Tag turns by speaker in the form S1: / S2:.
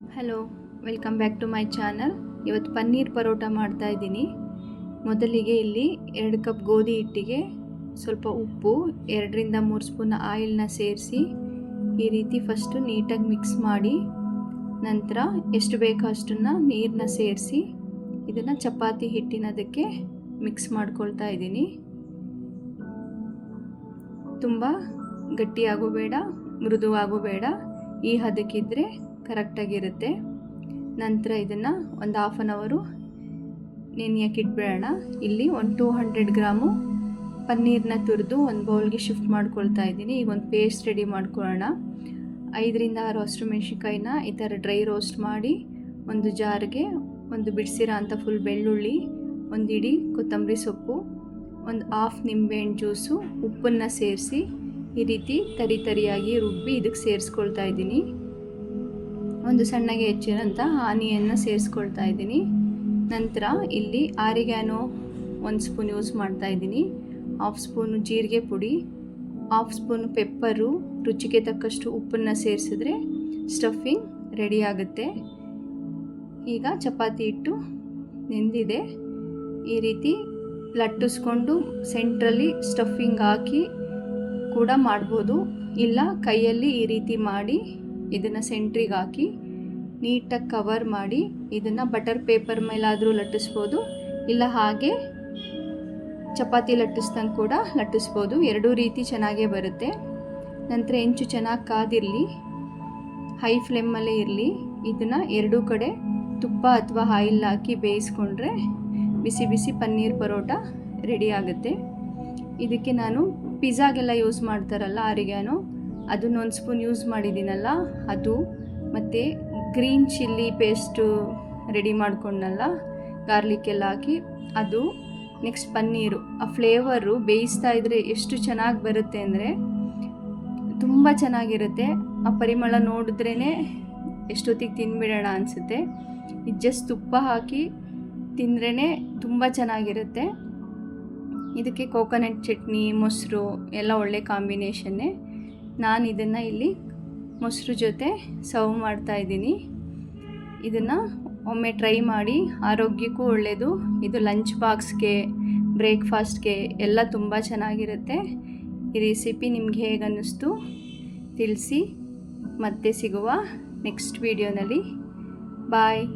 S1: Hello welcome back to my channel ಇವತ್ತು ಪನ್ನೀರ್ ಪರೋಟ ಮಾಡ್ತಾ ಇದ್ದೀನಿ. ಮೊದಲಿಗೆ ಇಲ್ಲಿ ಎರಡು ಕಪ್ ಗೋಧಿ ಹಿಟ್ಟಿಗೆ ಸ್ವಲ್ಪ ಉಪ್ಪು, ಎರಡರಿಂದ ಮೂರು ಸ್ಪೂನ್ ಆಯಿಲ್ನ ಸೇರಿಸಿ ಈ ರೀತಿ ಫಸ್ಟು ನೀಟಾಗಿ ಮಿಕ್ಸ್ ಮಾಡಿ, ನಂತರ ಎಷ್ಟು ಬೇಕೋ ಅಷ್ಟನ್ನು ನೀರನ್ನ ಸೇರಿಸಿ ಇದನ್ನು ಚಪಾತಿ ಹಿಟ್ಟಿನದಕ್ಕೆ ಮಿಕ್ಸ್ ಮಾಡ್ಕೊಳ್ತಾ ಇದ್ದೀನಿ. ತುಂಬ ಗಟ್ಟಿಯಾಗೂ ಬೇಡ, ಮೃದುವಾಗೂ ಬೇಡ. ಈ ಹದಕ್ಕಿದ್ರೆ ಕರೆಕ್ಟಾಗಿರುತ್ತೆ. ನಂತರ ಇದನ್ನು ಒಂದು ಹಾಫ್ ಆನ್ ಅವರು ನೆನೆಯಕ್ಕೆ ಇಟ್ಬಿಡೋಣ ಇಲ್ಲಿ ಒಂದು ಟೂ ಹಂಡ್ರೆಡ್ ಗ್ರಾಮು ಪನ್ನೀರನ್ನ ತುರಿದು ಒಂದು ಬೌಲ್ಗೆ ಶಿಫ್ಟ್ ಮಾಡ್ಕೊಳ್ತಾ ಇದ್ದೀನಿ. ಈಗ ಒಂದು ಪೇಸ್ಟ್ ರೆಡಿ ಮಾಡ್ಕೊಳ್ಳೋಣ. ಐದರಿಂದ ಆರು ಹಸಿರು ಮೆಣಸಿನ್ಕಾಯಿನ ಈ ಥರ ಡ್ರೈ ರೋಸ್ಟ್ ಮಾಡಿ ಒಂದು ಜಾರ್ಗೆ ಒಂದು ಬಿಡಿಸಿರೋ ಅಂಥ ಫುಲ್ ಬೆಳ್ಳುಳ್ಳಿ, ಒಂದು ಇಡೀ ಕೊತ್ತಂಬರಿ ಸೊಪ್ಪು, ಒಂದು ಹಾಫ್ ನಿಂಬೆಹಣ್ಣು ಜ್ಯೂಸು ಉಪ್ಪನ್ನು ಸೇರಿಸಿ ಈ ರೀತಿ ತರಿ ತರಿಯಾಗಿ ರುಬ್ಬಿ ಇದಕ್ಕೆ ಸೇರಿಸ್ಕೊಳ್ತಾ ಇದ್ದೀನಿ. ಒಂದು ಸಣ್ಣಗೆ ಹೆಚ್ಚಿರೋಂಥ ಹಾನಿಯನ್ನು ಸೇರಿಸ್ಕೊಳ್ತಾ ಇದ್ದೀನಿ. ನಂತರ ಇಲ್ಲಿ ಆರಿಗ್ಯಾನೋ ಒಂದು ಸ್ಪೂನ್ ಯೂಸ್ ಮಾಡ್ತಾ ಇದ್ದೀನಿ. ಹಾಫ್ ಸ್ಪೂನು ಜೀರಿಗೆ ಪುಡಿ, ಹಾಫ್ ಸ್ಪೂನ್ ಪೆಪ್ಪರು, ರುಚಿಗೆ ತಕ್ಕಷ್ಟು ಉಪ್ಪನ್ನು ಸೇರಿಸಿದ್ರೆ ಸ್ಟಫಿಂಗ್ ರೆಡಿ ಆಗುತ್ತೆ. ಈಗ ಚಪಾತಿ ಹಿಟ್ಟು ನೆಂದಿದೆ. ಈ ರೀತಿ ಲಟ್ಟಿಸ್ಕೊಂಡು ಸೆಂಟ್ರಲ್ಲಿ ಸ್ಟಫಿಂಗ್ ಹಾಕಿ ಕೂಡ ಮಾಡ್ಬೋದು. ಇಲ್ಲ ಕೈಯಲ್ಲಿ ಈ ರೀತಿ ಮಾಡಿ ಇದನ್ನು ಸೆಂಟ್ರಿಗೆ ಹಾಕಿ ನೀಟಾಗಿ ಕವರ್ ಮಾಡಿ ಇದನ್ನು ಬಟರ್ ಪೇಪರ್ ಮೇಲಾದರೂ ಲಟ್ಟಿಸ್ಬೋದು, ಇಲ್ಲ ಹಾಗೆ ಚಪಾತಿ ಲಟ್ಟಿಸ್ದಂಗೆ ಕೂಡ ಲಟ್ಟಿಸ್ಬೋದು. ಎರಡೂ ರೀತಿ ಚೆನ್ನಾಗೇ ಬರುತ್ತೆ. ನಂತರ ಹೆಂಚು ಚೆನ್ನಾಗಿ ಕಾದಿರಲಿ, ಹೈ ಫ್ಲೇಮಲ್ಲೇ ಇರಲಿ, ಇದನ್ನು ಎರಡೂ ಕಡೆ ತುಪ್ಪ ಅಥವಾ ಆಯಿಲ್ ಹಾಕಿ ಬೇಯಿಸ್ಕೊಂಡ್ರೆ ಬಿಸಿ ಬಿಸಿ ಪನ್ನೀರ್ ಪರೋಟ ರೆಡಿ ಆಗುತ್ತೆ. ಇದಕ್ಕೆ ನಾನು ಪಿಜ್ಜಾಗೆಲ್ಲ ಯೂಸ್ ಮಾಡ್ತಾರಲ್ಲ ಆರಿಗ್ಯಾನು, ಅದನ್ನೊಂದು ಸ್ಪೂನ್ ಯೂಸ್ ಮಾಡಿದ್ದೀನಲ್ಲ, ಅದು ಮತ್ತು ಗ್ರೀನ್ ಚಿಲ್ಲಿ ಪೇಸ್ಟು ರೆಡಿ ಮಾಡ್ಕೊಂಡಲ್ಲ ಗಾರ್ಲಿಕ್ ಎಲ್ಲ ಹಾಕಿ, ಅದು ನೆಕ್ಸ್ಟ್ ಪನ್ನೀರು. ಆ ಫ್ಲೇವರು ಬೇಯಿಸ್ತಾ ಇದ್ದರೆ ಎಷ್ಟು ಚೆನ್ನಾಗಿ ಬರುತ್ತೆ ಅಂದರೆ ತುಂಬ ಚೆನ್ನಾಗಿರುತ್ತೆ. ಆ ಪರಿಮಳ ನೋಡಿದ್ರೇ ಎಷ್ಟೊತ್ತಿಗೆ ತಿನ್ಬಿಡೋಣ ಅನಿಸುತ್ತೆ. ಇದು ಜಸ್ಟ್ ತುಪ್ಪ ಹಾಕಿ ತಿಂದ್ರೇ ತುಂಬ ಚೆನ್ನಾಗಿರುತ್ತೆ. ಇದಕ್ಕೆ ಕೋಕೋನಟ್ ಚಟ್ನಿ, ಮೊಸರು, ಎಲ್ಲ ಒಳ್ಳೆ ಕಾಂಬಿನೇಷನ್ನೇ ನಾನು ಇದನ್ನು ಇಲ್ಲಿ ಮೊಸರು ಜೊತೆ ಸರ್ವ್ ಮಾಡ್ತಾ ಇದ್ದೀನಿ. ಇದನ್ನು ಒಮ್ಮೆ ಟ್ರೈ ಮಾಡಿ ಆರೋಗ್ಯಕ್ಕೂ ಒಳ್ಳೆಯದು ಇದು ಲಂಚ್ ಬಾಕ್ಸ್ಗೆ ಬ್ರೇಕ್ಫಾಸ್ಟ್ಗೆ ಎಲ್ಲ ತುಂಬ ಚೆನ್ನಾಗಿರುತ್ತೆ. ಈ ರೆಸಿಪಿ ನಿಮ್ಗೆ ಹೇಗೆ ಅನ್ನಿಸ್ತು ತಿಳಿಸಿ. ಮತ್ತೆ ಸಿಗುವ ನೆಕ್ಸ್ಟ್ ವೀಡಿಯೋನಲ್ಲಿ ಬಾಯ್